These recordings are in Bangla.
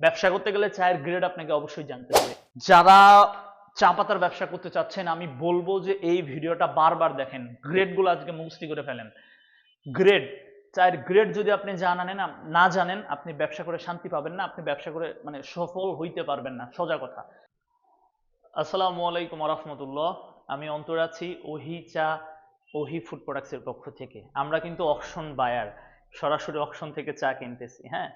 ব্যবসা করতে গেলে চায়ের গ্রেড আপনাকে অবশ্যই জানতে হবে। যারা চা পাতার ব্যবসা করতে চাচ্ছেন, আমি বলব যে এই ভিডিওটা বারবার দেখেন গ্রেডগুলো আজকে মুখস্থি করে ফেলেন। গ্রেড চায়ের গ্রেড যদি আপনি জানেন না জানেন, আপনি ব্যবসা করে শান্তি পাবেন না, আপনি ব্যবসা করে মানে সফল হইতে পারবেন না, সোজা কথা। আসসালামু আলাইকুম রহমতুল্লাহ। আমি অন্তর আছি ওহি চা, ওহি ফুড প্রোডাক্টসের পক্ষ থেকে। আমরা কিন্তু অকশন বায়ার সরাসরি অকশন থেকে চা কিনতেছি হ্যাঁ?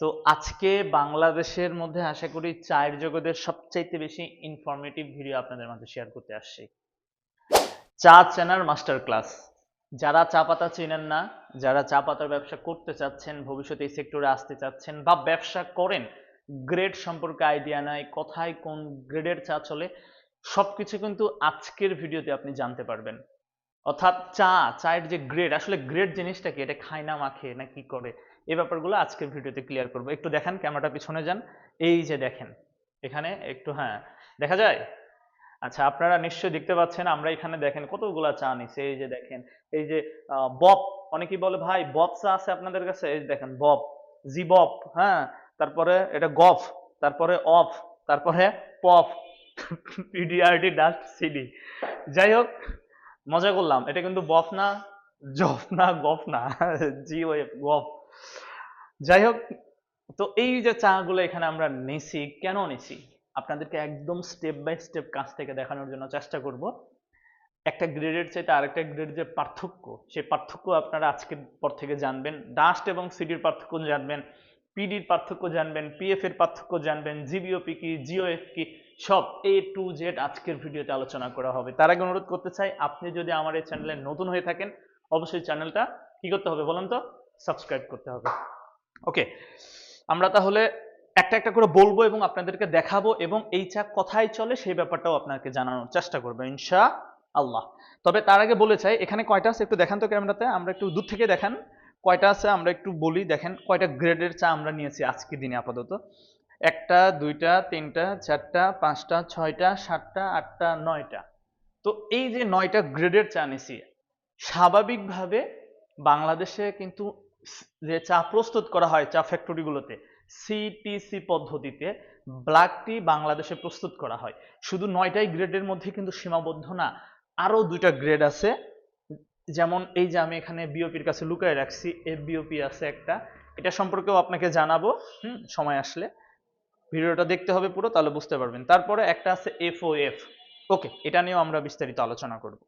তো আজকে বাংলাদেশের মধ্যে আশা করি চায়ের জগতের সবচাইতে বেশি ইনফরমেটিভ ভিডিও আপনাদের মাঝে শেয়ার করতে আসছি। চা চেনার মাস্টার ক্লাস যারা চা পাতা চেনেন না, যারা চা পাতার ব্যবসা করতে চাচ্ছেন, ভবিষ্যতে এই সেক্টরে আসতে চাচ্ছেন বা ব্যবসা করেন গ্রেড সম্পর্কে আইডিয়া নাই, কোথায় কোন গ্রেডের চা চলে, সবকিছু কিন্তু আজকের ভিডিওতে আপনি জানতে পারবেন। অর্থাৎ চা, চায়ের যে গ্রেড আসলে গ্রেড জিনিসটা কি? এটা খায় না মাখে না কি করে? এই ব্যাপারগুলো আজকের ভিডিওতে ক্লিয়ার করব। একটু দেখেন ক্যামেরাটা পিছনে যান। এই যে দেখেন, এখানে একটু হ্যাঁ দেখা যায়? আচ্ছা আপনারা নিশ্চয়ই দেখতে পাচ্ছেন, আমরা এখানে দেখেন কতগুলা চা নিছে। এই যে দেখেন, এই যে বপ, অনেকেই বলে, ভাই, বপ চা আছে আপনাদের কাছে? এই দেখেন, বপ জি বপ হ্যাঁ তারপরে এটা গফ, তারপরে অফ, তারপরে পফ, পিডিআরডি ডাস্ট সিডি যাই হোক, মজা করলাম। এটা কিন্তু বফ না, জফ না, গফ না জি ওয়ে গফ। যাই হোক, তো এই যে চা গুলো এখানে আমরা নিছি, কেন নিছি? আপনাদেরকে একদম স্টেপ বাই স্টেপ কাছ থেকে দেখানোর জন্য চেষ্টা করব। একটা গ্রেডের চাইতে আরেকটা গ্রেড যে পার্থক্য, সেই পার্থক্য আপনারা আজকের পর থেকে জানবেন। ডাস্ট এবং সিডির পার্থক্য জানবেন পিডির পার্থক্য জানবেন পিএফ এর পার্থক্য জানবেন জিবিওপি কি জিওএফ কি, সব এ টু জেড আজকের ভিডিওতে আলোচনা করা হবে। তার আগে অনুরোধ করতে চাই, আপনি যদি আমার এই চ্যানেলে নতুন হয়ে থাকেন, অবশ্যই চ্যানেলটা কি করতে হবে বলেন তো? সাবস্ক্রাইব করতে হবে। ওকে আমরা তাহলে একটা একটা করে বলব এবং আপনাদেরকে দেখাবো এবং এই চা কোথায় চলে সেই ব্যাপারটাও আপনাকে জানানোর চেষ্টা করব ইনশা আল্লাহ তবে তার আগে বলে চাই, এখানে কয়টা আছে একটু দেখান তো ক্যামেরাতে, আমরা একটু দূর থেকে দেখান। কয়টা আছে আমরা একটু বলি, দেখেন কয়টা গ্রেডের চা আমরা নিয়েছি আজকের দিনে আপাতত। একটা, দুইটা, তিনটা, চারটা, পাঁচটা, ছয়টা, সাতটা, আটটা, নয়টা। তো এই যে নয়টা গ্রেডের চা নিছি, স্বাভাবিকভাবে বাংলাদেশে কিন্তু যে চা প্রস্তুত করা হয় চা ফ্যাক্টরিগুলোতে সিটিসি পদ্ধতিতে ব্ল্যাক টি বাংলাদেশে প্রস্তুত করা হয়। শুধু নয়টাই গ্রেডের মধ্যে কিন্তু সীমাবদ্ধ না আরও দুইটা গ্রেড আছে। যেমন এই যে আমি এখানে বিওপির কাছে লুকায় রাখছি এফ বিওপি আছে একটা। এটা সম্পর্কেও আপনাকে জানাব, হুম, সময় আসলে। ভিডিওটা দেখতে হবে পুরো, তাহলে বুঝতে পারবেন। তারপরে একটা আছে এফ ও এফ ওকে, এটা নিয়েও আমরা বিস্তারিত আলোচনা করব।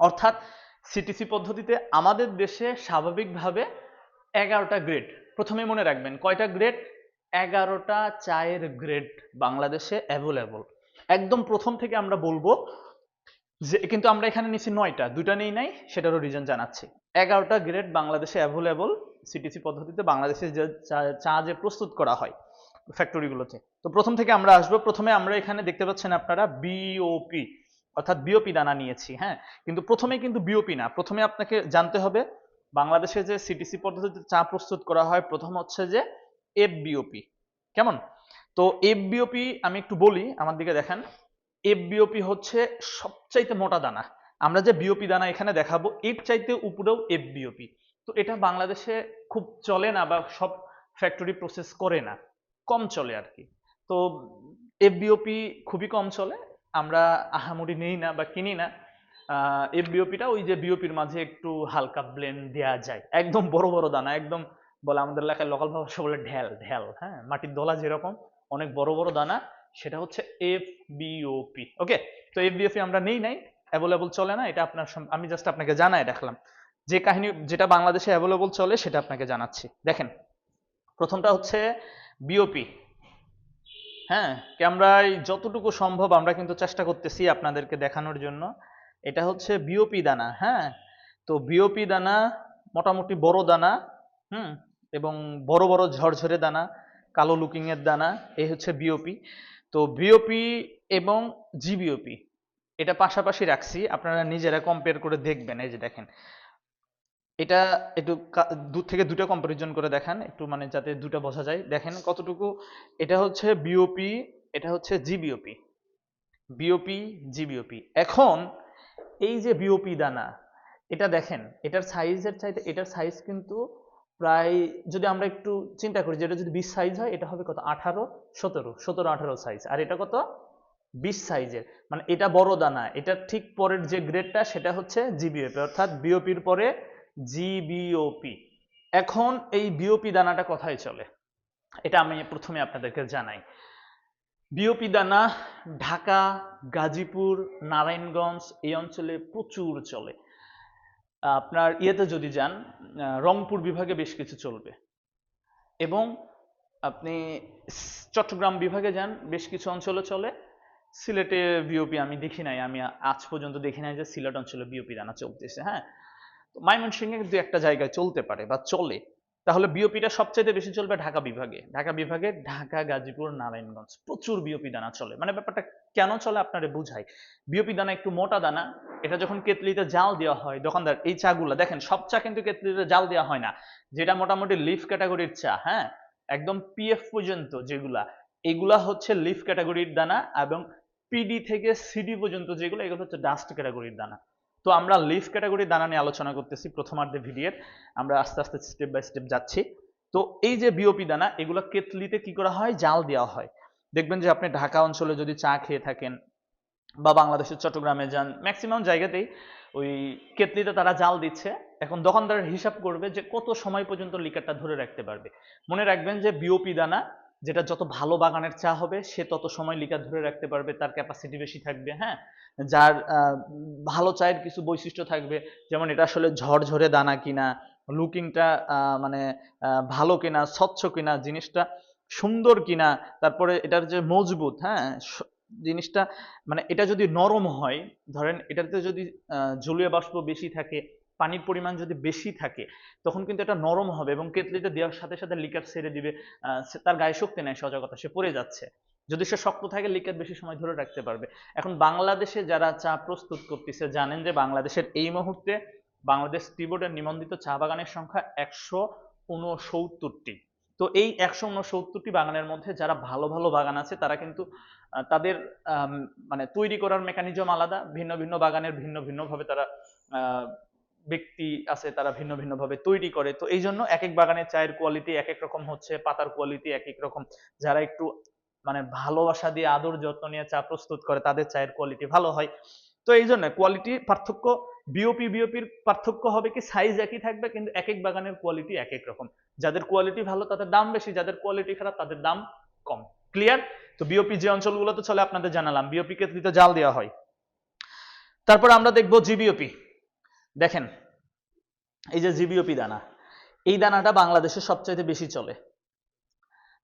অর্থাৎ সিটিসি পদ্ধতিতে আমাদের দেশে স্বাভাবিকভাবে এগারোটা গ্রেড প্রথমে মনে রাখবেন, কয়টা গ্রেড এগারোটা চায়ের গ্রেড বাংলাদেশে অ্যাভেলেবল একদম প্রথম থেকে আমরা বলব যে, কিন্তু আমরা এখানে নিচ্ছি নয়টা দুটা নেই নাই, সেটারও রিজন জানাচ্ছি। এগারোটা গ্রেড বাংলাদেশে অ্যাভেলেবল সিটিসি পদ্ধতিতে বাংলাদেশে যে চা- যে প্রস্তুত করা হয় ফ্যাক্টরিগুলোতে তো প্রথম থেকে আমরা আসব, প্রথমে আমরা এখানে দেখতে পাচ্ছেন আপনারা বিওপি অর্থাৎ বিওপি দানা নিয়েছি হ্যাঁ? কিন্তু প্রথমে কিন্তু বিওপি না। প্রথমে আপনাকে জানতে হবে, বাংলাদেশে যে সিটিসি পদ্ধতিতে চা প্রস্তুত করা হয়, প্রথম হচ্ছে যে এফ বিওপি কেমন? তো এফ বিওপি আমি একটু বলি, আমার দিকে দেখেন। এফ বিওপি হচ্ছে সবচাইতে মোটা দানা। আমরা যে বিওপি দানা এখানে দেখাবো, এর চাইতে উপরেও এফ বিওপি তো এটা বাংলাদেশে খুব চলে না বা সব ফ্যাক্টরি প্রসেস করে না। কম চলে আর কি। তো এফ বিওপি খুবই কম চলে আমরা আহামরি নেই না বা কিনি না এফ বিওপিটা ওই যে বিওপির মাঝে একটু হালকা ব্লেন্ড দেয়া যায়। একদম বড় বড় দানা, একদম বলে আমাদের এলাকায় লোকাল ভাষা বলে ঢেল ঢেল হ্যাঁ? মাটির দলা যেরকম, অনেক বড় বড় দানা, সেটা হচ্ছে এফ বিওপি ওকে তো এফ বিওপি আমরা নেই নাই অ্যাভেলেবল চলে না, এটা আপনার আমি জাস্ট আপনাকে জানাই রাখলাম। যে কাহিনী, যেটা বাংলাদেশে অ্যাভেলেবল চলে, সেটা আপনাকে জানাচ্ছি। দেখেন, প্রথমটা হচ্ছে বিওপি হ্যাঁ ক্যামেরায় যতটুকু সম্ভব আমরা কিন্তু চেষ্টা করতেছি আপনাদেরকে দেখানোর জন্য। এটা হচ্ছে বিওপি দানা হ্যাঁ? তো বিওপি দানা মোটামুটি বড় দানা, হুম? এবং বড় বড় ঝরঝরে দানা, কালো লুকিং এর দানা, এই হচ্ছে বিওপি তো বিওপি এবং জিবিওপি এটা পাশাপাশি রাখছি, আপনারা নিজেরা কম্পেয়ার করে দেখবেন, এই যে দেখেন। এটা একটু দূর থেকে দুটো কম্পারিজন করে দেখান, একটু মানে যাতে দুটো বোঝা যায়। দেখেন কতটুকু, এটা হচ্ছে বিওপি এটা হচ্ছে জিবিওপি বিওপি জিবিওপি এখন এই যে বিওপি দানা, এটা দেখেন, এটার সাইজের চাইতে, এটার সাইজ কিন্তু প্রায়, যদি আমরা একটু চিন্তা করি যেটা যদি বিশ সাইজ হয়, এটা হবে কত? আঠারো, সতেরো সতেরো, আঠারো সাইজ আর এটা কত? বিশ সাইজের মানে এটা বড় দানা, এটা ঠিক পরের যে গ্রেডটা সেটা হচ্ছে জিবিওপি অর্থাৎ বিওপির পরে জিবিওপি এখন এই বিওপি দানাটা কোথায় চলে? এটা আমি প্রথমে আপনাদেরকে জানাই। বিওপি দানা ঢাকা, গাজীপুর, নারায়ণগঞ্জ এই অঞ্চলে প্রচুর চলে। আপনার ইয়েতে যদি যান রংপুর বিভাগে বেশ কিছু চলবে। এবং আপনি চট্টগ্রাম বিভাগে যান, বেশ কিছু অঞ্চলে চলে। সিলেটে বিওপি আমি দেখি নাই, আমি আজ পর্যন্ত দেখি নাই যে সিলেট অঞ্চলে বিওপি দানা চলতেছে হ্যাঁ? তো ময়মনসিংহে দু একটা জায়গায় চলতে পারে বা চলে, তাহলে বিওপিটা সবচেয়ে বেশি চলবে ঢাকা বিভাগে। ঢাকা বিভাগে ঢাকা, গাজীপুর, নারায়ণগঞ্জ প্রচুর বিওপি দানা চলে। মানে ব্যাপারটা কেন চলে আপনারে বুঝাই। বিওপি দানা একটু মোটা দানা, এটা যখন কেতলিতে জাল দেওয়া হয়, দোকানদার, এই চাগুলা, দেখেন সব চা কিন্তু কেতলিতে জাল দেওয়া হয় না। যেটা মোটামুটি লিফ ক্যাটাগরির চা হ্যাঁ? একদম পিএফ পর্যন্ত যেগুলা, এগুলা হচ্ছে লিফ ক্যাটাগরির দানা এবং পিডি থেকে সিডি পর্যন্ত যেগুলো, এগুলো হচ্ছে ডাস্ট ক্যাটাগরির দানা। তো আমরা লিফ ক্যাটাগরি দানা নিয়ে আলোচনা করতেছি প্রথমার্ধে ভিডিওর। আমরা আস্তে আস্তে স্টেপ বাই স্টেপ যাচ্ছি। তো এই যে বিওপি দানা, এগুলো কেতলিতে কি করা হয়? জাল দেওয়া হয়। দেখবেন যে আপনি ঢাকা অঞ্চলে যদি চা খেয়ে থাকেন বা বাংলাদেশের চট্টগ্রামে যান ম্যাক্সিমাম জায়গাতেই ওই কেতলিতে তারা জাল দিচ্ছে। এখন দোকানদারের হিসাব করবে যে কত সময় পর্যন্ত লিকারটা ধরে রাখতে পারবে। মনে রাখবেন যে বিওপি দানা যেটা যত ভালো বাগানের চা হবে, সে তত সময় লিকার ধরে রাখতে পারবে, তার ক্যাপাসিটি বেশি থাকবে হ্যাঁ? যার ভালো চায়ের কিছু বৈশিষ্ট্য থাকবে, যেমন এটা আসলে ঝরঝরে দানা কিনা, লুকিংটা মানে ভালো কিনা, স্বচ্ছ কিনা, জিনিসটা সুন্দর কিনা, তারপরে এটার যে মজবুত হ্যাঁ? জিনিসটা মানে এটা যদি নরম হয়, ধরেন এটাতে যদি জলীয় বাষ্প বেশি থাকে পানির পরিমাণ যদি বেশি থাকে, তখন কিন্তু এটা নরম হবে এবং কেতলিতে দেওয়ার সাথে সাথে লিকার ছেড়ে দিবে তার গায়ে শক্তি নেই, সজাগতা, সে পড়ে যাচ্ছে। যদি সে শক্ত থাকে, লিকার বেশি সময় ধরে রাখতে পারবে। এখন বাংলাদেশে যারা চা প্রস্তুত করতেছে, জানেন যে বাংলাদেশের এই মুহূর্তে বাংলাদেশ টি বোর্ডের নিবন্ধিত চা বাগানের সংখ্যা একশো উনসত্তরটি। তো এই একশো উনসত্তরটি বাগানের মধ্যে যারা ভালো ভালো বাগান আছে, তারা কিন্তু তাদের মানে তৈরি করার মেকানিজম আলাদা, ভিন্ন ভিন্ন বাগানের ভিন্ন ভিন্ন ভাবে তারা ব্যক্তি আছে, তারা ভিন্ন ভিন্ন ভাবে তৈরি করে। তো এই জন্য এক এক বাগানের চায়ের কোয়ালিটি এক এক রকম হচ্ছে, পাতার কোয়ালিটি এক এক রকম। যারা একটু মানে ভালোবাসা দিয়ে, আদর যত্ন নিয়ে চা প্রস্তুত করে, তাদের চায়ের কোয়ালিটি ভালো হয়। তো এই জন্য কোয়ালিটি পার্থক্য বিওপি বিওপির পার্থক্য হবে কি সাইজ একই থাকবে, কিন্তু এক এক বাগানের কোয়ালিটি এক এক রকম। যাদের কোয়ালিটি ভালো, তাদের দাম বেশি, যাদের কোয়ালিটি খারাপ, তাদের দাম কম। ক্লিয়ার তো বিওপি যে অঞ্চলগুলোতে চলে, আপনাদের জানালাম। বিওপি কেতলিতে জাল দেওয়া হয়। তারপর আমরা দেখব জিবিওপি দেখেন, এই যে জিবিওপি দানা, এই দানাটা বাংলাদেশে সবচাইতে বেশি চলে।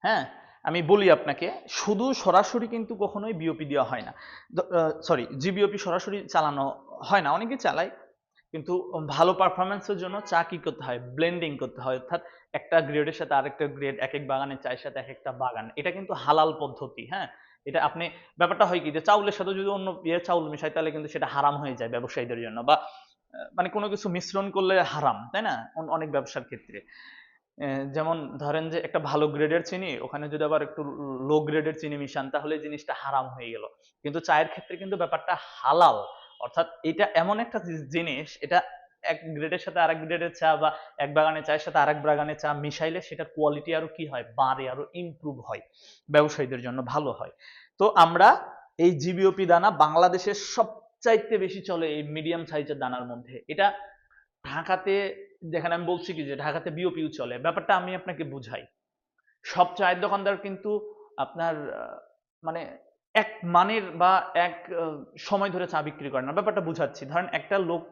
হ্যাঁ আমি বলি আপনাকে, শুধু সরাসরি কিন্তু কখনোই বিওপি দেওয়া হয় না। সরি জিবিওপি সরাসরি চালানো হয় না অনেকে চালায়, কিন্তু ভালো পারফরমেন্সের জন্য চা কি করতে হয়? ব্লেন্ডিং করতে হয়, অর্থাৎ একটা গ্রেডের সাথে আরেকটা গ্রেড এক এক বাগানের চায়ের সাথে এক একটা বাগান। এটা কিন্তু হালাল পদ্ধতি হ্যাঁ? এটা আপনি, ব্যাপারটা হয় কি যে চাউলের সাথে যদি অন্য ইয়ে চাউল মিশাই তাহলে কিন্তু সেটা হারাম হয়ে যায় ব্যবসায়ীদের জন্য বা মানে কোনো কিছু মিশ্রণ করলে হারাম, তাই না? অনেক ব্যবসার ক্ষেত্রে। যেমন ধরেন যে একটা ভালো গ্রেডের চিনি, ওখানে যদি আবার একটু লো গ্রেডের চিনি মিশান, তাহলে জিনিসটা হারাম হয়ে গেল। কিন্তু চায়ের ক্ষেত্রে কিন্তু ব্যাপারটা হালাল। অর্থাৎ এটা এমন একটা জিনিস এটা এক গ্রেডের সাথে আরেক গ্রেডের চা বা এক বাগানের চায়ের সাথে আরেক বাগানের চা মিশাইলে সেটার কোয়ালিটি আরও কি হয়? বাড়ে, আরও ইমপ্রুভ হয়। ব্যবসায়ীদের জন্য ভালো হয়। তো আমরা এই জিবিওপি দানা বাংলাদেশের সবচাইতে বেশি চলে এই মিডিয়াম সাইজের দানার মধ্যে। এটা ঢাকাতে, যেখানে আমি বলছি কি যে ঢাকাতে বিওপিও চলে। ব্যাপারটা আমি আপনাকে বুঝাই। সব চায়ের দোকানদার কিন্তু আপনার মানে এক মানের বা এক সময় ধরে চা বিক্রি করে না। ব্যাপারটা বুঝাচ্ছি। ধরেন একটা লোক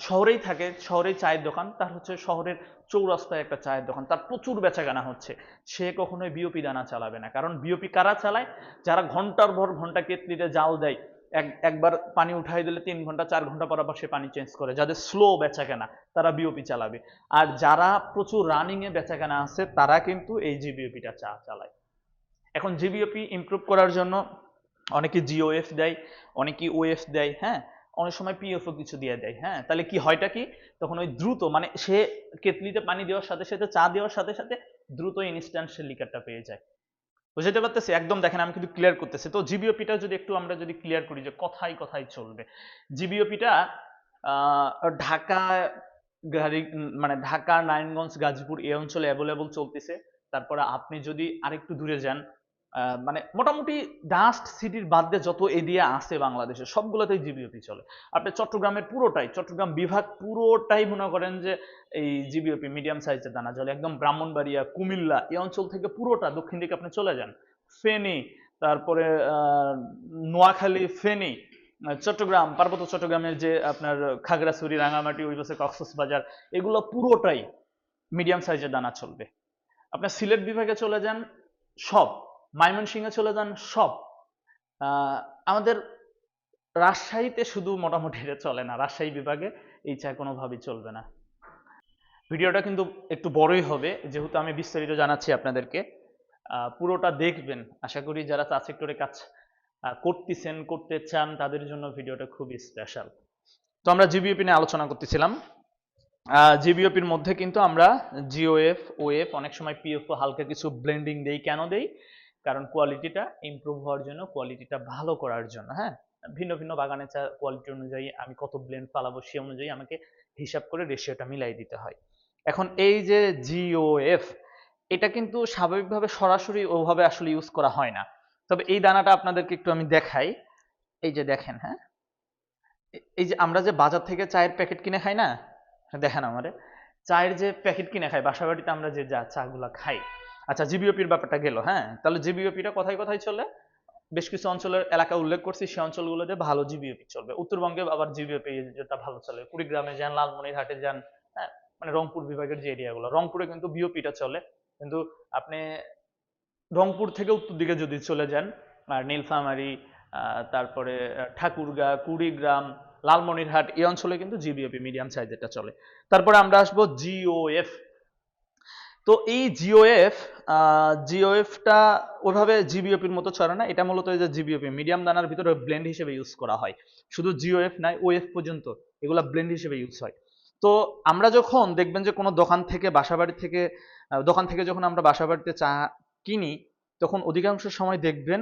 শহরেই থাকে শহরে চায়ের দোকান, তার হচ্ছে শহরের চৌরাস্তায় একটা চায়ের দোকান। তার প্রচুর বেচাকেনা হচ্ছে। সে কখনোই বিওপি দানা চালাবে না। কারণ বিওপি কারা চালায়? যারা ঘণ্টার ভর ঘণ্টা কেতলিতে জাল দেয় এক, একবার পানি উঠাই দিলে তিন ঘণ্টা, চার ঘণ্টা পর আবার সে পানি চেঞ্জ করে। যাদের স্লো বেচাকেনা, তারা বিওপি চালাবে। আর যারা প্রচুর রানিং এ বেচাকেনা আছে, তারা কিন্তু এই জিবিওপিটা চা, চালায়। এখন জিবিওপি ইমপ্রুভ করার জন্য অনেকে জিওএফ দেয়, অনেকে ওএফ দেয় হ্যাঁ? অনেক সময় পিএফও কিছু দিয়ে দেয় হ্যাঁ? তাহলে কি হয়টা কি? তখন ওই দ্রুত মানে সে কেতলিতে পানি দেওয়ার সাথে সাথে, চা দেওয়ার সাথে সাথে দ্রুত ইনস্ট্যান্ট সে লিকারটা পেয়ে যায়। বুঝতে পারতেছি? একদম দেখেন, আমি কিন্তু ক্লিয়ার করতেছি। তো জিবিওপিটা যদি একটু আমরা যদি ক্লিয়ার করি যে কথাই কথাই চলবে। জিবিওপিটা ঢাকা গাড়ি মানে ঢাকা, নারায়ণগঞ্জ, গাজীপুর এই অঞ্চলে অ্যাভেলেবল চলতেছে। তারপরে আপনি যদি আরেকটু দূরে যান মানে মোটামুটি ডাস্ট সিটির বাদ দিয়ে যত এরিয়া আছে বাংলাদেশে, সবগুলোতেই জিবিওপি চলে। আপনি চট্টগ্রামের পুরোটাই, চট্টগ্রাম বিভাগ পুরোটাই মনে করেন যে এই জিবিওপি মিডিয়াম সাইজের দানা চলে একদম ব্রাহ্মণবাড়িয়া, কুমিল্লা, এই অঞ্চল থেকে পুরোটা দক্ষিণ দিকে আপনি চলে যান। ফেনী, তারপরে নোয়াখালী, ফেনী, চট্টগ্রাম, পার্বত্য চট্টগ্রামের যে আপনার খাগড়াছড়ি রাঙামাটি ওই পাশে কক্সবাজার, এগুলো পুরোটাই মিডিয়াম সাইজের দানা চলবে। আপনার সিলেট বিভাগে চলে যান, সব। ময়মনসিংহে চলে যান সব। আমাদের রাজশাহীতে শুধু মোটামুটি এটা চলে না, রাজশাহী বিভাগে এই চা কোনোভাবেই চলবে না। ভিডিওটা কিন্তু একটু বড়ই হবে, যেহেতু আমি বিস্তারিত জানাচ্ছি আপনাদেরকে। পুরোটা দেখবেন। আশা করি যারা চা সেক্টরে কাজ করতেছেন, করতে চান, তাদের জন্য ভিডিওটা খুবই স্পেশাল তো আমরা জিবিওপি নিয়ে আলোচনা করতেছিলাম। জিবিওপির মধ্যে কিন্তু আমরা জিওএফ, ওএফ, অনেক সময় পিএফও হালকা কিছু ব্লেন্ডিং দেই। কেন দেই? কারণ কোয়ালিটিটা ইমপ্রুভ হওয়ার জন্য কোয়ালিটিটা ভালো করার জন্য হ্যাঁ? ভিন্ন ভিন্ন বাগানের চা কোয়ালিটি অনুযায়ী আমি কত ব্লেন্ড ফালাবো সে অনুযায়ী আমাকে হিসাব করে রেশিওটা মিলাই দিতে হয়। এখন এই যে জিওএফ এটা কিন্তু স্বাভাবিকভাবে সরাসরি ওভাবে আসলে ইউজ করা হয় না। তবে এই দানাটা আপনাদেরকে একটু আমি দেখাই। এই যে দেখেন হ্যাঁ? এই যে আমরা যে বাজার থেকে চায়ের প্যাকেট কিনে খাই না? দেখেন আমারে চায়ের যে প্যাকেট কিনে খাই বাসা বাড়িতে আমরা যে যা চাগুলা খাই আচ্ছা জিবিওপির ব্যাপারটা গেল হ্যাঁ? তাহলে জিবিওপিটা কোথায় কোথায় চলে? বেশ কিছু অঞ্চলের এলাকা উল্লেখ করছি সেই অঞ্চলগুলোতে ভালো জিবিওপি চলবে। উত্তরবঙ্গে আবার জিবিওপি যেটা ভালো চলে। কুড়িগ্রামে যান, লালমনিরহাটে যান হ্যাঁ? মানে রংপুর বিভাগের যে এরিয়াগুলো রংপুরে কিন্তু বিওপিটা চলে। কিন্তু আপনি রংপুর থেকে উত্তর দিকে যদি চলে যান আর নীলফামারী তারপরে ঠাকুরগাঁ, কুড়িগ্রাম, লালমনিরহাট, এই অঞ্চলে কিন্তু জিবিওপি মিডিয়াম সাইজেরটা চলে। তারপরে আমরা আসব জিওএফ তো এই জিওএফ জিওএফটা ওইভাবে জিবিওপির মতো চলে না। এটা মূলত এই যে জিবিওপি মিডিয়াম দানার ভিতরে ব্লেন্ড হিসেবে ইউজ করা হয়। শুধু জিওএফ নাই ওএফ পর্যন্ত এগুলা ব্লেন্ড হিসেবে ইউজ হয়। তো আমরা যখন দেখবেন যে কোনো দোকান থেকে, বাসাবাড়ি থেকে দোকান থেকে যখন আমরা বাসাবাড়িতে চা কিনি, তখন অধিকাংশ সময় দেখবেন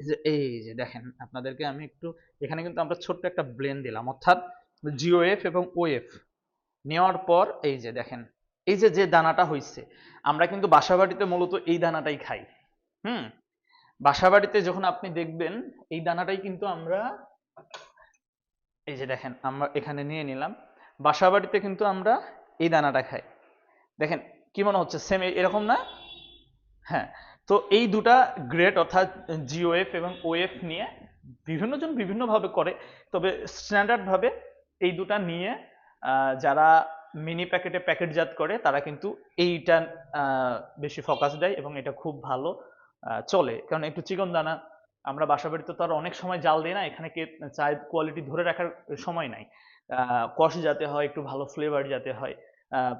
যে, এই যে দেখেন, আপনাদেরকে আমি একটু, এখানে কিন্তু আমরা ছোট্ট একটা ব্লেন্ড দিলাম। অর্থাৎ জিওএফ এবং ওএফ নেওয়ার পর, এই যে দেখেন এই যে যে দানাটা হইছে, আমরা কিন্তু বাসাবাড়িতে মূলত এই দানাটাই খাই। হুম? বাসাবাড়িতে যখন আপনি দেখবেন, এই দানাটাই কিন্তু আমরা, এই যে দেখেন, আমরা এখানে নিয়ে নিলাম, বাসাবাড়িতে কিন্তু আমরা এই দানাটা খাই। দেখেন, কি মনে হচ্ছে? সেম এরকম না? হ্যাঁ তো এই দুটা গ্রেড অর্থাৎ জিওএফ এবং ওএফ নিয়ে বিভিন্ন জন বিভিন্নভাবে করে, তবে স্ট্যান্ডার্ড ভাবে এই দুটা নিয়ে যারা মিনি প্যাকেটে প্যাকেটজাত করে তারা কিন্তু এইটা বেশি ফোকাস দেয় এবং এটা খুব ভালো চলে। কারণ একটু চিকন দানা, আমরা বাসা বাড়িতে তো আর অনেক সময় জাল দিই না, এখানে কে, চায়ের কোয়ালিটি ধরে রাখার সময় নাই। কষ যাতে হয়, একটু ভালো ফ্লেভার যাতে হয়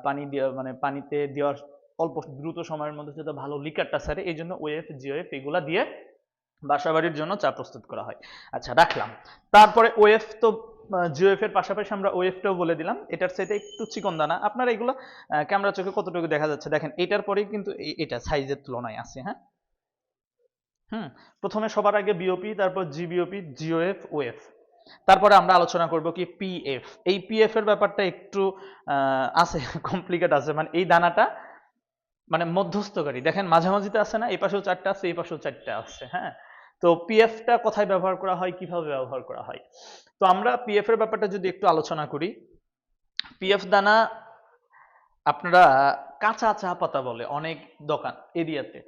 পানি দেওয়া মানে পানিতে দেওয়ার অল্প দ্রুত সময়ের মধ্যে যাতে ভালো লিকারটা সারে, এই জন্য ওএফ জিওএফ এগুলা দিয়ে বাসাবাড়ির জন্য চা প্রস্তুত করা হয়। আচ্ছা রাখলাম। তারপরে ওএফ তো জিওএফ এর পাশাপাশি আমরা ওএফটাও বলে দিলাম। এটার সাথে একটু চিকন দানা। আপনারা এগুলো ক্যামেরা চোখে কতটুকু দেখা যাচ্ছে? দেখেন, এটার পরেই কিন্তু এটা সাইজের তুলনায় আছে হ্যাঁ? হুম, প্রথমে সবার আগে বিওপি তারপর জিবিওপি জিওএফ ওএফ তারপরে আমরা আলোচনা করব কি পিএফ এই পিএফ এর ব্যাপারটা একটু আছে কমপ্লিকেট আছে। মানে এই দানাটা মানে মধ্যস্থকারী। দেখেন, মাঝামাঝিতে আছে না? এই পাশেও চারটা আছে, এই পাশেও চারটা আছে হ্যাঁ? তো পিএফটা কোথায় ব্যবহার করা হয়, কীভাবে ব্যবহার করা হয়? তো আমরা পিএফ এর ব্যাপারটা যদি একটু আলোচনা করি পিএফ দানা আপনারা কাঁচা, চা পাতা বলে অনেক দোকান এরিয়াতে।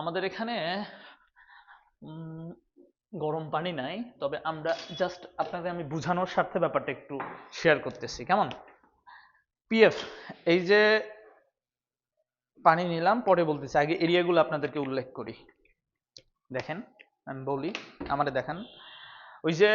আমাদের এখানে গরম পানি নাই, তবে আমরা জাস্ট আপনাদের আমি বোঝানোর স্বার্থে ব্যাপারটা একটু শেয়ার করতেছি। কেমন? পিএফ এই যে পানি নিলাম, পরে বলতেছি, আগে এরিয়াগুলো আপনাদেরকে উল্লেখ করি। দেখেন। আমি বলি, আমারে দেখেন। ওই যে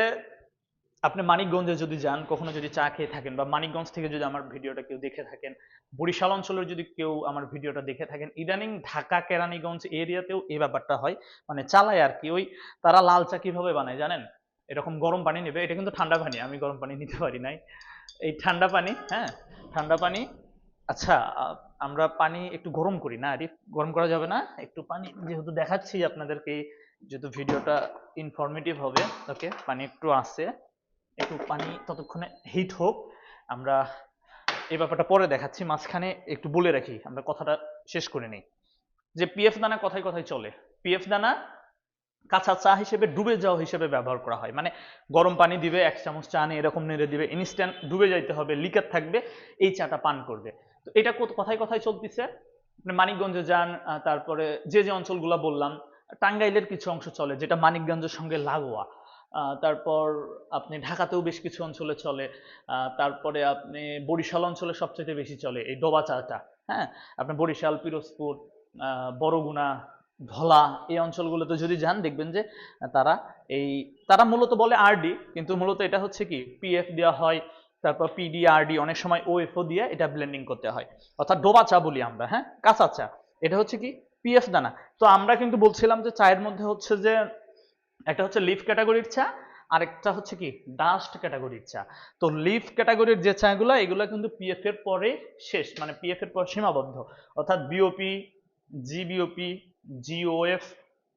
আপনি মানিকগঞ্জে যদি যান, কখনো যদি চা খেয়ে থাকেন বা মানিকগঞ্জ থেকে যদি আমার ভিডিওটা কেউ দেখে থাকেন, বরিশাল অঞ্চলের যদি কেউ আমার ভিডিওটা দেখে থাকেন, ইদানিং ঢাকা, কেরানীগঞ্জ এরিয়াতেও এই ব্যাপারটা হয়। মানে চালায় আর কি, ওই তারা লাল চা কীভাবে বানায় জানেন? এরকম গরম পানি নেবে, এটা কিন্তু ঠান্ডা পানি, আমি গরম পানি নিতে পারি নাই। এই ঠান্ডা পানি হ্যাঁ ঠান্ডা পানি আচ্ছা আমরা পানি একটু গরম করি না, আরিফ, গরম করা যাবে না? একটু পানি, যেহেতু দেখাচ্ছি আপনাদেরকে যেহেতু ভিডিওটা ইনফরমেটিভ হবে, ওকে, পানি একটু আছে, একটু পানি ততক্ষণে হিট হোক, আমরা এই ব্যাপারটা পরে দেখাচ্ছি, মাঝখানে একটু বলে রাখি, আমরা কথাটা শেষ করে নিই। যে পিএফ দানা কথায় কথায় চলে পিএফ দানা কাঁচা চা হিসেবে ডুবে যাওয়া হিসেবে ব্যবহার করা হয়। মানে গরম পানি দিবে, এক চামচ চা নিয়ে এরকম নেড়ে দিবে ইনস্ট্যান্ট ডুবে যাইতে হবে লিকার থাকবে, এই চাটা পান করবে। তো এটা কথায় কথায় চলতেছে। মানিকগঞ্জে যান তারপরে যে যে অঞ্চলগুলো বললাম টাঙ্গাইলের কিছু অংশ চলে যেটা মানিকগঞ্জের সঙ্গে লাগোয়া। তারপর আপনি ঢাকাতেও বেশ কিছু অঞ্চলে চলে তারপরে আপনি বরিশাল অঞ্চলে সবচেয়ে বেশি চলে এই ডোবা চাটা হ্যাঁ? আপনি বরিশাল পিরোজপুর আহ, বরগুনা ধলা এই অঞ্চলগুলোতে যদি যান দেখবেন যে তারা এই তারা মূলত বলে আরডি কিন্তু মূলত এটা হচ্ছে কি পিএফ দেওয়া হয় তারপর পিডি আরডি অনেক সময় ওএফও দিয়ে এটা ব্লেন্ডিং করতে হয়। অর্থাৎ ডোবা চা বলি আমরা হ্যাঁ? কাঁচা চা এটা হচ্ছে কি পিএফ দানা। তো আমরা কিন্তু বলছিলাম যে চায়ের মধ্যে হচ্ছে যে একটা হচ্ছে লিফ ক্যাটাগরির চা, আরেকটা হচ্ছে কি? ডাস্ট ক্যাটাগরির চা। তো লিফ ক্যাটাগরির যে চাগুলো, এগুলো কিন্তু পিএফ এর পরে শেষ মানে পিএফ এর পর সীমাবদ্ধ। অর্থাৎ বিওপি জিবিওপি জিওএফ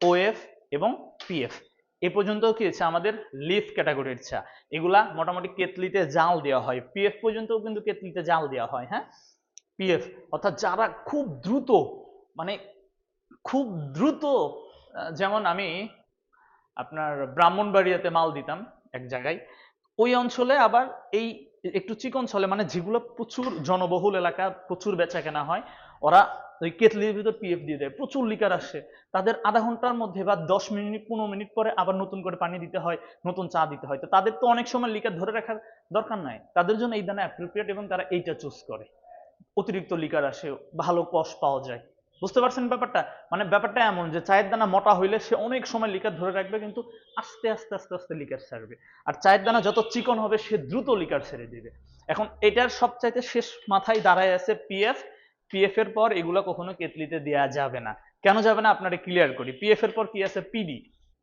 ওএফ এবং পিএফ এ পর্যন্ত কি হচ্ছে? আমাদের লিফ ক্যাটাগরির চা। এগুলা মোটামুটি কেতলিতে জাল দেওয়া হয়। পিএফ পর্যন্তও কিন্তু কেতলিতে জাল দেওয়া হয় হ্যাঁ? পিএফ অর্থাৎ যারা খুব দ্রুত মানে খুব দ্রুত যেমন আমি আপনার ব্রাহ্মণবাড়িয়াতে মাল দিতাম এক জায়গায়। ওই অঞ্চলে আবার এই একটু চিকন চলে মানে যেগুলো প্রচুর জনবহুল এলাকা, প্রচুর বেচা কেনা হয়, ওরা ওই কেতলির ভিতর পিএফ দিয়ে দেয়। প্রচুর লিকার আসে। তাদের আধা ঘণ্টার মধ্যে বা দশ মিনিট, পনেরো মিনিট পরে আবার নতুন করে পানি দিতে হয়, নতুন চা দিতে হয়। তো তাদের তো অনেক সময় লিকার ধরে রাখার দরকার নাই। তাদের জন্য এই দানা অ্যাপ্রোপ্রিয়েট এবং তারা এইটা চুজ করে। অতিরিক্ত লিকার আসে, ভালো কষ পাওয়া যায়। বুঝতে পারছেন ব্যাপারটা? মানে ব্যাপারটা এমন যে চায়ের দানা মোটা হইলে সে অনেক সময় লিকার ধরে রাখবে, কিন্তু আস্তে আস্তে আস্তে আস্তে লিকার ছাড়বে। আর চায়ের দানা যত চিকন হবে, সে দ্রুত লিকার ছেড়ে দিবে। এখন এটার সবচাইতে শেষ মাথায় দাঁড়ায় আছে পিএফ পিএফ এর পর এগুলো কখনো কেতলিতে দেওয়া যাবে না। কেন যাবে না? আপনারা ক্লিয়ার করি। পিএফ এর পর কি আছে? পিডি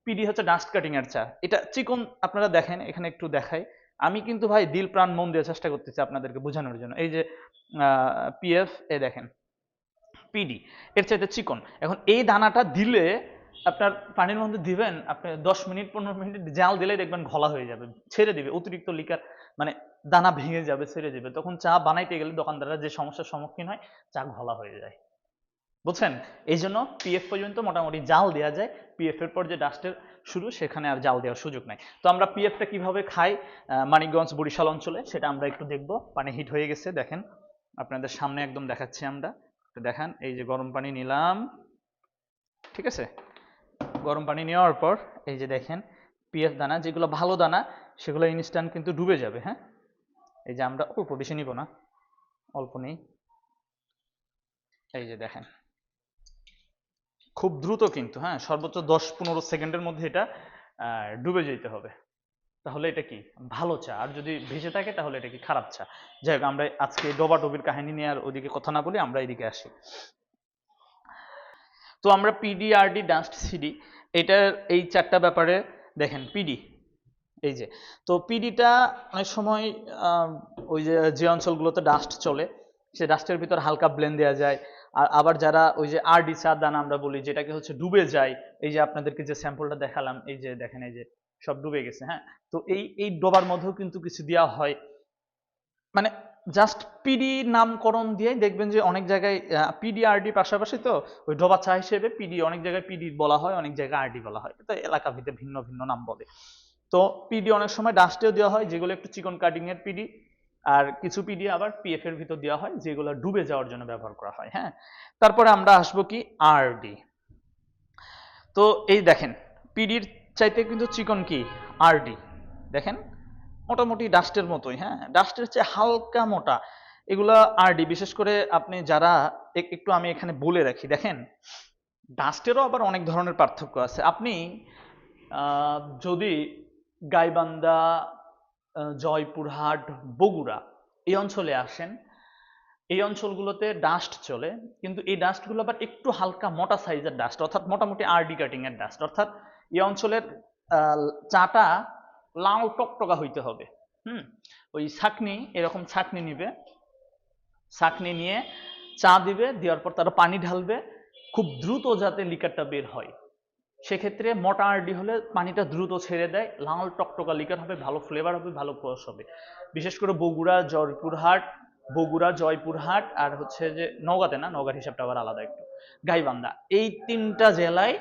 পিডি হচ্ছে ডাস্ট কাটিং এর চা। এটা চিকন আপনারা দেখেন, এখানে একটু দেখাই। আমি কিন্তু ভাই দিল প্রাণ মন দিয়ে চেষ্টা করতেছি আপনাদেরকে বোঝানোর জন্য। এই যে পিএফ এ দেখেন। পিডি এর চাইতে চিকন। এখন এই দানাটা দিলে আপনার পানির মধ্যে দিবেন, আপনি দশ মিনিট, পনেরো মিনিট জাল দিলেই দেখবেন ঘলা হয়ে যাবে, ছেড়ে দিবে। অতিরিক্ত লিকার মানে দানা ভেঙে যাবে, ছেড়ে যাবে তখন চা বানাইতে গেলে দোকানদাররা যে সমস্যার সম্মুখীন হয়, চা ঘোলা হয়ে যায়। বুঝছেন? এই জন্য পিএফ পর্যন্ত মোটামুটি জাল দেওয়া যায়। পিএফ এর পর যে ডাস্টের শুরু, সেখানে আর জাল দেওয়ার সুযোগ নাই। তো আমরা পিএফটা কীভাবে খাই মানিকগঞ্জ, বরিশাল অঞ্চলে, সেটা আমরা একটু দেখব। পানি হিট হয়ে গেছে, দেখেন। আপনাদের সামনে একদম দেখাচ্ছি আমরা। তো দেখেন, এই যে গরম পানি নিলাম, ঠিক আছে? গরম পানি নেওয়ার পর, এই যে দেখেন পিএফ দানা, যেগুলো ভালো দানা, সেগুলো ইনস্ট্যান্ট কিন্তু ডুবে যাবে হ্যাঁ? এই যে আমরা অল্প, বেশি নিব না, অল্প নেই। এই যে দেখেন, খুব দ্রুত কিন্তু হ্যাঁ? সর্বোচ্চ দশ পনেরো সেকেন্ডের মধ্যে এটা ডুবে যেতে হবে। তাহলে এটা কি? ভালো চা। আর যদি ভেসে থাকে, তাহলে এটা কি খারাপ চা? যাই হোক, আমরা আজকে ডোবা ডবির কাহিনী নিয়ে আর ওইদিকে কথা না বলি, আমরা এদিকে আসি। তো আমরা পিডি আরডি ডাস্ট সিডি এটার এই চারটা ব্যাপারে দেখেন পিডি এই যে, তো পিডিটা অনেক সময় ওই যে যে অঞ্চলগুলোতে ডাস্ট চলে, সে ডাস্টের ভিতর হালকা ব্লেন দেওয়া যায়। আর আবার যারা ওই যে আরডি চা দানা আমরা বলি, যেটাকে হচ্ছে ডুবে যায়, এই যে আপনাদেরকে যে স্যাম্পলটা দেখালাম, এই যে দেখেন, এই যে সব ডুবে গেছে হ্যাঁ? তো এই এই ডোবার মধ্যেও কিন্তু কিছু দেওয়া হয়। মানে জাস্ট পিডি নামকরণ দিয়ে দেখবেন যে অনেক জায়গায় পিডি আরডি পাশাপাশি তো ওই ডোবা চা হিসেবে পিডি অনেক জায়গায় পিডি বলা হয়, অনেক জায়গায় আরডি বলা হয়। তো এলাকা ভিত্তিতে ভিন্ন ভিন্ন নাম বলে। তো পিডি অনেক সময় ডাস্টেও দেওয়া হয়, যেগুলো একটু চিকন কাটিং এর পিডি আর কিছু পিডি আবার পিএফ এর ভিতর দেওয়া হয়, যেগুলো ডুবে যাওয়ার জন্য ব্যবহার করা হয় হ্যাঁ? তারপরে আমরা আসব কি আরডি তো এই দেখেন পিডির চাইতে কিন্তু চিকন কি? আরডি। দেখেন, মোটামুটি ডাস্টের মতোই হ্যাঁ? ডাস্টের চেয়ে হালকা মোটা। এগুলা আরডি, বিশেষ করে আপনি যারা এক- একটু আমি এখানে বলে রাখি, দেখেন, ডাস্টেরও আবার অনেক ধরনের পার্থক্য আছে। আপনি যদি গাইবান্ধা জয়পুরহাট, বগুড়া এই অঞ্চলে আসেন, এই অঞ্চলগুলোতে ডাস্ট চলে, কিন্তু এই ডাস্টগুলো আবার একটু হালকা মোটা সাইজের ডাস্ট, অর্থাৎ মোটামুটি আরডি কাটিং এর ডাস্ট, অর্থাৎ এই অঞ্চলের চাটা লাল টকটকা হইতে হবে। হুম? ওই ছাকনি, এরকম ছাকনি নিবে। ছাকনি নিয়ে চা দিবে, দেওয়ার পর তারা পানি ঢালবে। খুব দ্রুত যাতে লিকারটা বের হয়। সেক্ষেত্রে মোটা আরডি হলে পানিটা দ্রুত ছেড়ে দেয়। লাল টকটকা লিকার হবে, ভালো ফ্লেভার হবে, ভালো ক্রস হবে। বিশেষ করে বগুড়া, জয়পুরহাট বগুড়া, জয়পুরহাট, আর হচ্ছে যে নওগাঁতে না, নওগাঁর হিসাবটা আবার আলাদা একটু। গাইবান্ধা, এই তিনটা জেলায়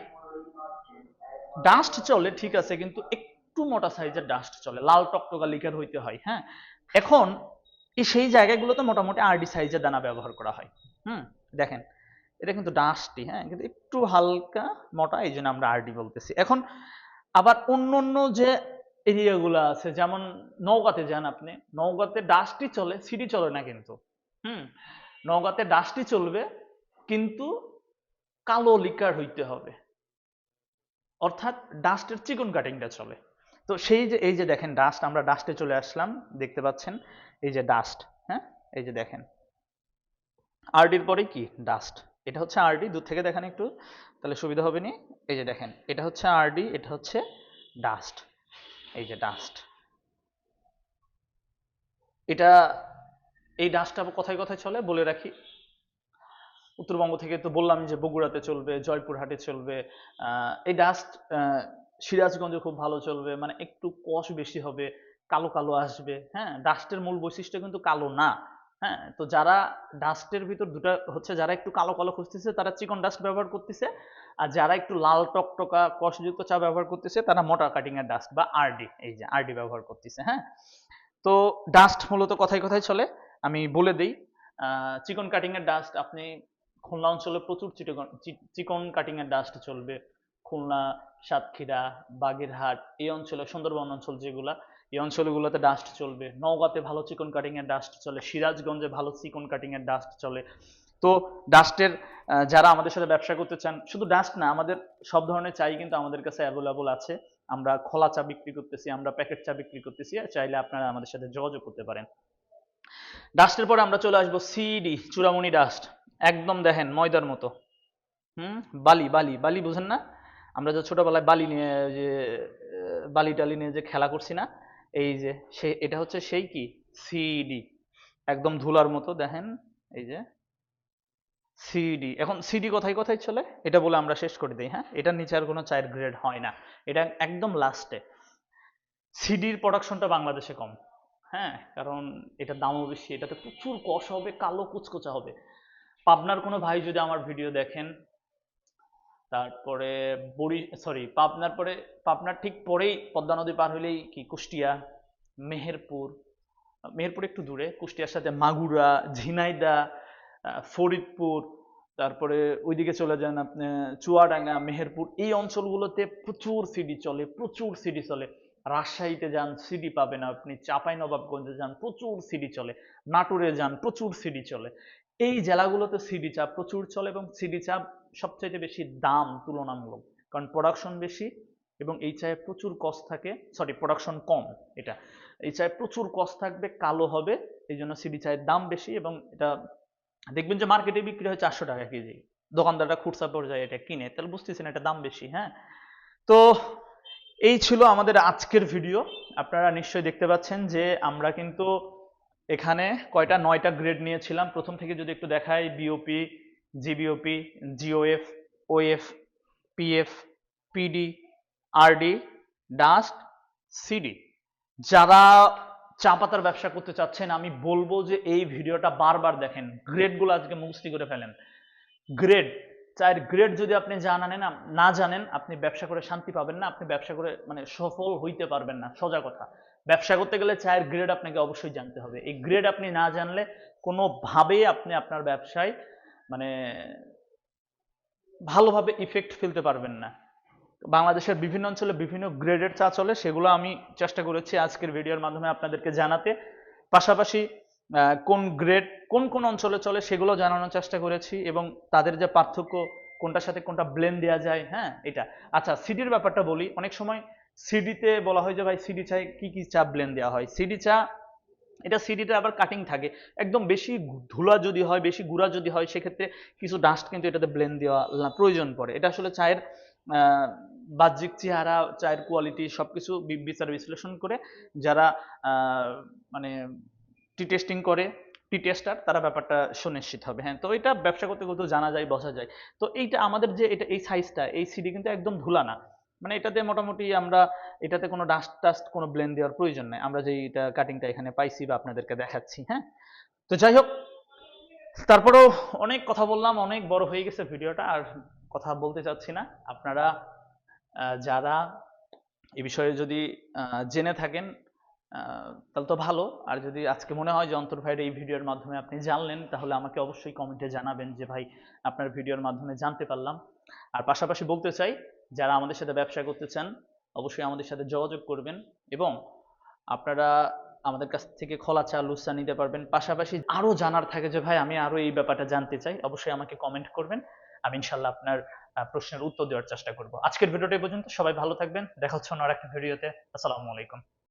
ডাস্ট চলে, ঠিক আছে, কিন্তু একটু মোটা সাইজের ডাস্ট চলে। লাল টকটকা লিকার হইতে হয় হ্যাঁ? এখন সেই জায়গাগুলোতে মোটামুটি আরডি সাইজের দানা ব্যবহার করা হয়, হুম? দেখেন, এটা কিন্তু ডাস্টই হ্যাঁ? কিন্তু একটু হালকা, মোটা, এই জন্য আমরা আরডি বলতেছি। এখন আবার অন্য অন্য যে এরিয়াগুলো আছে, যেমন নওগাঁতে যান আপনি, নওগাঁতে ডাস্টই চলে সিডি চলে না কিন্তু, হুম? নওগাঁতে ডাস্টই চলবে, কিন্তু কালো লিকার হইতে হবে। অর্থাৎ ডাস্টের চিকন কাটিংটা চলে। তো সেই যে, এই যে দেখেন ডাস্ট আমরা ডাস্টে চলে আসলাম, দেখতে পাচ্ছেন? এই যে ডাস্ট হ্যাঁ? এই যে দেখেন। আরডির পরে কি? ডাস্ট এটা হচ্ছে আরডি দূর থেকে দেখেন একটু, তাহলে সুবিধা হবে নি। এই যে দেখেন, এটা হচ্ছে আরডি এটা হচ্ছে ডাস্ট এই যে ডাস্ট এটা, এই ডাস্টটা কোথায় কোথায় চলে? বলে রাখি। উত্তরবঙ্গ থেকে তো বললাম যে বগুড়াতে চলবে, জয়পুরহাটে চলবে এই ডাস্ট সিরাজগঞ্জে খুব ভালো চলবে মানে একটু কষ বেশি হবে, কালো কালো আসবে হ্যাঁ ডাস্টের মূল বৈশিষ্ট্য কিন্তু কালো না হ্যাঁ তো যারা ডাস্টের ভিতর দুটা হচ্ছে, যারা একটু কালো কালো খুঁজতেছে, তারা চিকন ডাস্ট ব্যবহার করতেছে, আর যারা একটু লাল টকটকা কষযুক্ত চা ব্যবহার করতেছে, তারা মোটা কাটিং এর ডাস্ট বা আরডি এই যে আরডি ব্যবহার করতেছে হ্যাঁ তো ডাস্ট মূলত কথায় কথায় চলে, আমি বলে দিই চিকন কাটিং এর ডাস্ট আপনি খুলনা অঞ্চলে প্রচুর চিকন চিকন কাটিং এর ডাস্ট চলবে। খুলনা, সাতক্ষীরা, বাগেরহাট, এই অঞ্চলে, সুন্দরবন অঞ্চল যেগুলা, এই অঞ্চলগুলোতে ডাস্ট চলবে। নওগাঁতে ভালো চিকন কাটিং এর ডাস্ট চলে। সিরাজগঞ্জে ভালো চিকন কাটিং এর ডাস্ট চলে। তো ডাস্টের যারা আমাদের সাথে ব্যবসা করতে চান, শুধু ডাস্ট না, আমাদের সব ধরনের চাই কিন্তু আমাদের কাছে অ্যাভেলেবল আছে। আমরা খোলা চা বিক্রি করতেছি, আমরা প্যাকেট চা বিক্রি করতেছি, চাইলে আপনারা আমাদের সাথে যোগাযোগ করতে পারেন। ডাস্টের পরে আমরা চলে আসব সিডি চূড়ামণি ডাস্ট একদম দেখেন ময়দার মতো। হুম? বালি বালি বালি বুঝেন না? আমরা যে ছোটবেলায় বালি নিয়ে যে বালি টালি নিয়ে যে খেলা করছি না, এই যে, সে, এটা হচ্ছে সেই কি? সিডি একদম ধুলার মতো, দেখেন, এই যে সিডি এখন সিডি কোথায় কোথায় চলে? এটা বলে আমরা শেষ করে দিই হ্যাঁ? এটার নিচে আর কোনো চায়ের গ্রেড হয় না। এটা একদম লাস্টে সিডির প্রোডাকশনটা বাংলাদেশে কম হ্যাঁ? কারণ এটার দামও বেশি, এটাতে প্রচুর কষ হবে, কালো কুচকুচা হবে। পাবনার কোনো ভাই যদি আমার ভিডিও দেখেন, তারপরে বড়ি সরি পাবনার পরে, পাবনার ঠিক পরেই পদ্মা নদী পার হলেই কি, কুষ্টিয়া, মেহেরপুর মেহেরপুর একটু দূরে, কুষ্টিয়ার সাথে মাগুরা, ঝিনাইদা ফরিদপুর, তারপরে ওইদিকে চলে যান আপনি, চুয়াডাঙ্গা, মেহেরপুর, এই অঞ্চলগুলোতে প্রচুর সিডি চলে, প্রচুর সিডি চলে। রাজশাহীতে যান সিডি পাবেন আপনি চাপাই নবাবগঞ্জে যান, প্রচুর সিডি চলে, নাটোরে যান, প্রচুর সিডি চলে। এই জেলাগুলোতে সিডি চা প্রচুর চলে এবং সিডি চা সবচাইতে বেশি দাম তুলনামূলক, কারণ প্রোডাকশন বেশি এবং এই চায়ে প্রচুর কস থাকে সরি প্রোডাকশন কম এটা। এই চায়ে প্রচুর কস থাকবে, কালো হবে, এই জন্য সিডি চায়ের দাম বেশি এবং এটা, দেখবেন যে মার্কেটে বিক্রি হয় চারশো টাকা কেজি। দোকানদাররা খুচরা পর্যায়ে এটা কিনে, তাহলে বুঝতেছেন এটা দাম বেশি হ্যাঁ? তো এই ছিল আমাদের আজকের ভিডিও আপনারা নিশ্চয়ই দেখতে পাচ্ছেন যে আমরা কিন্তু এখানে কয়টা, নয়টা গ্রেড নিয়েছিলাম। প্রথম থেকে যদি একটু দেখাই BOP GBOP GOF OF PF PD RD dust CD যারা চা পাতার ব্যবসা করতে চাচ্ছেন, আমি বলব যে এই ভিডিওটা বারবার দেখেন। গ্রেডগুলো আজকে মুখস্থি করে ফেলেন। গ্রেড চায়ের গ্রেড যদি আপনি জানেন না জানেন, আপনি ব্যবসা করে শান্তি পাবেন না, আপনি ব্যবসা করে মানে সফল হইতে পারবেন না। সোজা কথা। ব্যবসা করতে গেলে চায়ের গ্রেড আপনাকে অবশ্যই জানতে হবে। এই গ্রেড আপনি না জানলে কোনোভাবেই আপনি আপনার ব্যবসায় মানে ভালোভাবে ইফেক্ট ফেলতে পারবেন না। বাংলাদেশের বিভিন্ন অঞ্চলে বিভিন্ন গ্রেডের চা চলে, সেগুলো আমি চেষ্টা করেছি আজকের ভিডিওর মাধ্যমে আপনাদেরকে জানাতে। পাশাপাশি কোন গ্রেড কোন কোন অঞ্চলে চলে সেগুলো জানানোর চেষ্টা করেছি এবং তাদের যে পার্থক্য, কোনটার সাথে কোনটা ব্লেন্ড দেওয়া যায় হ্যাঁ এটা। আচ্ছা সিডির ব্যাপারটা বলি। অনেক সময় সিডিতে বলা হয় যে ভাই সিডি চায় কি কি চা ব্লেন্ড দেওয়া হয়? সিডি চা, এটা সিডিতে আবার কাটিং থাকে। একদম বেশি ধুলা যদি হয়, বেশি গুঁড়া যদি হয়, সেক্ষেত্রে কিছু ডাস্ট কিন্তু এটাতে ব্লেন্ড দেওয়া প্রয়োজন পড়ে। এটা আসলে চায়ের বাহ্যিক চেহারা, চায়ের কোয়ালিটি সব কিছু বিচার বিশ্লেষণ করে যারা মানে টি টেস্টিং করে টি টেস্টার তারা ব্যাপারটা সুনিশ্চিত হবে। হ্যাঁ তো এটা ব্যবসা করতে করতে জানা যায়, বসা যায়। তো এইটা আমাদের যে এটা, এই সাইজটা এই সিডি কিন্তু একদম ধুলা না। মানে এটাতে মোটামুটি আমরা এটাতে কোনো ডাস্ট টাস্ট কোনো ব্লেন দেওয়ার প্রয়োজন নেই। আমরা যে এটা কাটিংটা এখানে পাইছি বা আপনাদেরকে দেখাচ্ছি হ্যাঁ? তো যাই হোক, তারপরেও অনেক কথা বললাম, অনেক বড় হয়ে গেছে ভিডিওটা, আর কথা বলতে চাচ্ছি না। আপনারা যারা এ বিষয়ে যদি জেনে থাকেন তাহলে তো ভালো। আর যদি আজকে মনে হয় যে অন্তর ভাইয়ের এই ভিডিওর মাধ্যমে আপনি জানলেন, তাহলে আমাকে অবশ্যই কমেন্টে জানাবেন যে ভাই, আপনার ভিডিওর মাধ্যমে জানতে পারলাম। আর পাশাপাশি বলতে চাই যারা আমাদের সাথে ব্যবসা করতে চান অবশ্যই আমাদের সাথে যোগাযোগ করবেন এবং আপনারা আমাদের কাছ থেকে খোলা চা লুচা নিতে পারবেন। পাশাপাশি আরও জানার থাকে যে, ভাই, আমি আরও এই ব্যাপারটা জানতে চাই। অবশ্যই আমাকে কমেন্ট করবেন। আমি ইনশাল্লাহ আপনার প্রশ্নের উত্তর দেওয়ার চেষ্টা করব। আজকের ভিডিওটা পর্যন্ত। সবাই ভালো থাকবেন। দেখা হচ্ছে অন্য আরেকটা ভিডিওতে। আসসালামু আলাইকুম।